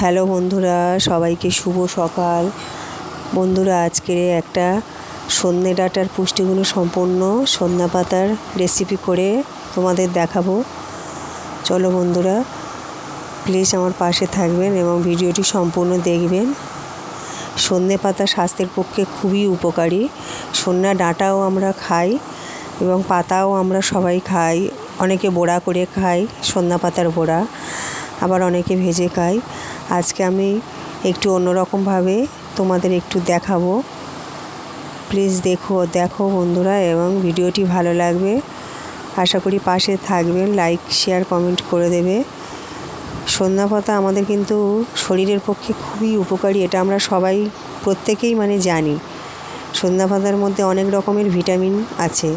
Hello বন্ধুরা, সবাইকে শুভ সকাল। বন্ধুরা আজকে একটা সন্ধ্যে ডাটার পুষ্টিগুলো সম্পূর্ণ সন্ধ্যা পাতার রেসিপি করে তোমাদের দেখাবো। চলো বন্ধুরা প্লিজ আমার পাশে থাকবেন এবং ভিডিওটি সম্পূর্ণ দেখবেন। সন্ধ্যে পাতা স্বাস্থ্যের পক্ষে খুবই উপকারী। সন্ধ্যা ডাঁটাও আমরা খাই এবং পাতাও আমরা সবাই খাই। অনেকে বোড়া করে খাই সন্ধ্যা পাতার বোড়া, আবার অনেকে ভেজে খাই আজকে আমি একটু অন্যরকমভাবে তোমাদের একটু দেখাবো। প্লিজ দেখো দেখো বন্ধুরা, এবং ভিডিওটি ভালো লাগবে। আশা করি পাশে থাকবেন লাইক শেয়ার কমেন্ট করে দেবে। সন্ধ্যা পাতা আমাদের কিন্তু শরীরের পক্ষে খুবই উপকারী, এটা আমরা সবাই প্রত্যেকেই মানে জানি। সন্ধ্যা পাতার মধ্যে অনেক রকমের ভিটামিন আছে।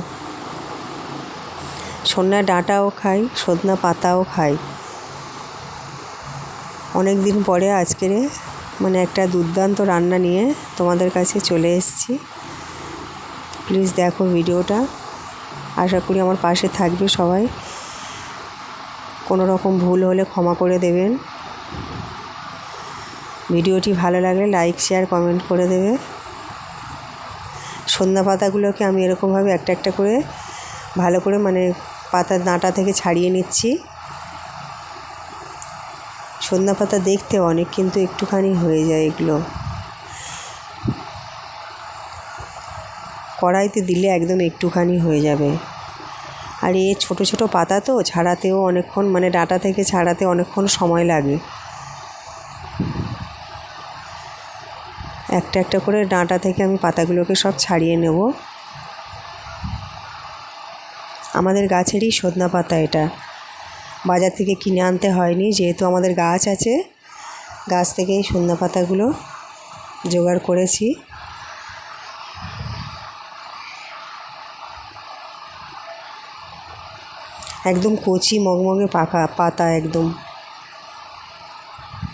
সন্ধ্যা ডাঁটাও খাই সন্ধ্যা পাতাও খাই। অনেক দিন পরে আজকের মানে একটা দুর্দান্ত রান্না নিয়ে তোমাদের কাছে চলে এসেছি। প্লিজ দেখো ভিডিওটা। আশা করি আমার পাশে থাকবে সবাই। কোনো রকম ভুল হলে ক্ষমা করে দেবেন। ভিডিওটি ভালো লাগলে লাইক শেয়ার কমেন্ট করে দেবে। সন্ধ্যা পাতাগুলোকে আমি এরকমভাবে একটা একটা করে ভালো করে মানে পাতার ডাঁটা থেকে ছাড়িয়ে নিচ্ছি। সন্ধ্যা পাতা দেখতে অনেক কিন্তু একটুখানি হয়ে যায় এগুলো। কড়াইতে দিলে একদম একটুখানি হয়ে যাবে। আর এ ছোট ছোট পাতা তো, ছাড়াতেও অনেকক্ষণ মানে ডাটা থেকে ছাড়াতে অনেকক্ষণ সময় লাগে। একটা একটা করে ডাঁটা থেকে আমি পাতাগুলোকে সব ছাড়িয়ে নেব। আমাদের গাছেরই সজনা পাতা এটা। বাজার থেকে কিনে আনতে হয়নি, যেহেতু আমাদের গাছ আছে। গাছ থেকেই সন্ধ্যা পাতাগুলো জোগাড় করেছি। একদম কচি, মগমগে পাকা, পাতা একদম।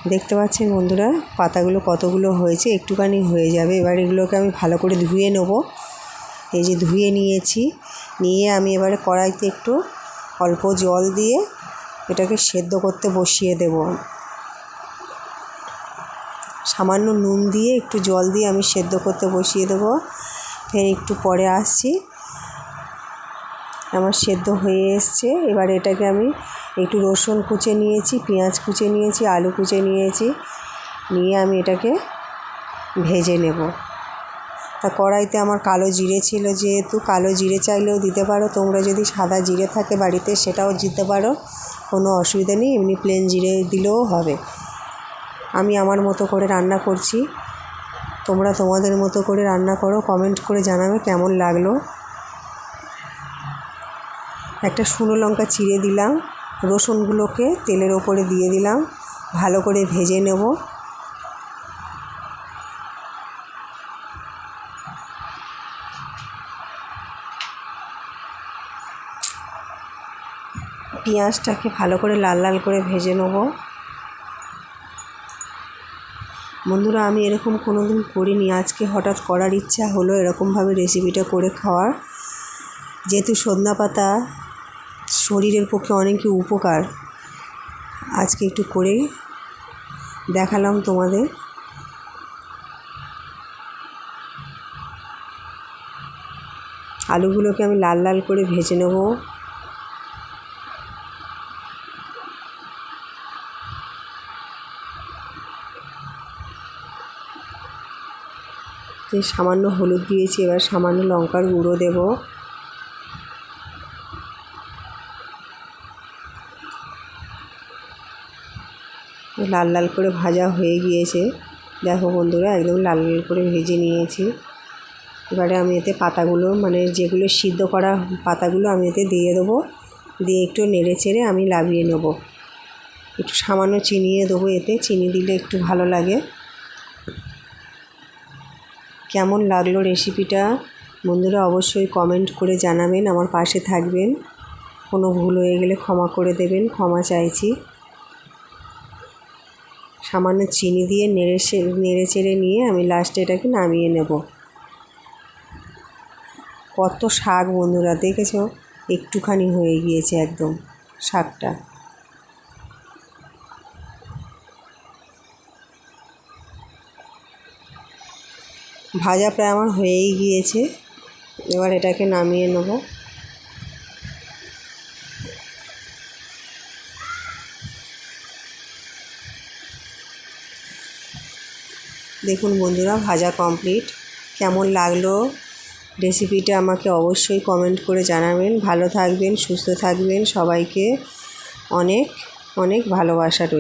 দেখতে পাচ্ছেন বন্ধুরা, পাতাগুলো কতগুলো হয়েছে, একটুখানি হয়ে যাবে। এবার এগুলোকে আমি ভালো করে ধুয়ে নেব। এই যে ধুয়ে নিয়েছি, নিয়ে আমি এবারে কড়াইতে একটু অল্প জল দিয়ে এটাকে সেদ্ধ করতে বসিয়ে দেব। সামান্য নুন দিয়ে, একটু জল দিয়ে আমি সেদ্ধ করতে বসিয়ে দেবো। ফের একটু পরে আসছি। আমার সেদ্ধ হয়ে এসছে। এবার এটাকে আমি একটু রসুন কুচে নিয়েছি, পেঁয়াজ কুচে নিয়েছি, আলু কুচে নিয়েছি, নিয়ে আমি এটাকে ভেজে নেব। তা কড়াইতে আমার কালো জিরে ছিল, যেহেতু কালো জিরে চাইলেও দিতে পারো। তোমরা যদি সাদা জিরে থাকে বাড়িতে, সেটাও দিতে পারো। কোনো অসুবিধা নেই, এমনি প্লেন জিরে দিলেও হবে। আমি আমার মতো করে রান্না করছি। তোমরা তোমাদের মতো করে রান্না করো কমেন্ট করে জানাবে কেমন লাগল। একটা শুকনো লঙ্কা চিড়ে দিলাম, রসুনগুলোকে তেলের ওপরে দিয়ে দিলাম, ভালো করে ভেজে নেব। পেঁয়াজটাকে ভালো করে লাল লাল করে ভেজে নেব। বন্ধুরা, আমি এরকম কোনো দিন করিনি। আজকে হঠাৎ করার ইচ্ছা হলো এরকমভাবে রেসিপিটা করে খাওয়ার। যেহেতু সন্ধ্যা পাতা, শরীরের পক্ষে অনেকই উপকার। আজকে একটু করে দেখালাম তোমাদের। আলুগুলোকে আমি লাল লাল করে ভেজে নেব। সামান্য হলুদ দিয়েছি, এবার সামান্য লঙ্কার গুঁড়ো দেবো। লাল লাল করে ভাজা হয়ে গিয়েছে। দেখো বন্ধুরা, একদম লাল লাল করে ভেজে নিয়েছি। এবারে আমি এতে পাতাগুলো মানে যেগুলো সিদ্ধ করা পাতাগুলো আমি এতে দিয়ে দেবো। দিয়ে একটু নেড়ে চেড়ে আমি লাভিয়ে নেব। একটু সামান্য চিনিয়ে দেবো এতে। চিনি দিলে একটু ভালো লাগে। কেমন লাগল রেসিপিটা বন্ধুরা অবশ্যই কমেন্ট করে জানাবেন, আমার পাশে থাকবেন। কোনো ভুল হয়ে গেলে ক্ষমা করে দেবেন, ক্ষমা চাইছি। সামান্য চিনি দিয়ে নেড়ে নেড়ে চেড়ে নিয়ে আমি লাস্টে এটাকে নামিয়ে নেব। কত শাক বন্ধুরা, দেখেছ? একটুখানি হয়ে গিয়েছে একদম শাকটা। ভাজা প্রায় আমার হয়েই গিয়েছে। এবার এটাকে নামিয়ে নেব। দেখুন বন্ধুরা, ভাজা কমপ্লিট কেমন লাগল রেসিপিটা আমাকে অবশ্যই কমেন্ট করে জানাবেন। ভালো থাকবেন, সুস্থ থাকবেন। সবাইকে অনেক অনেক ভালোবাসা রইল।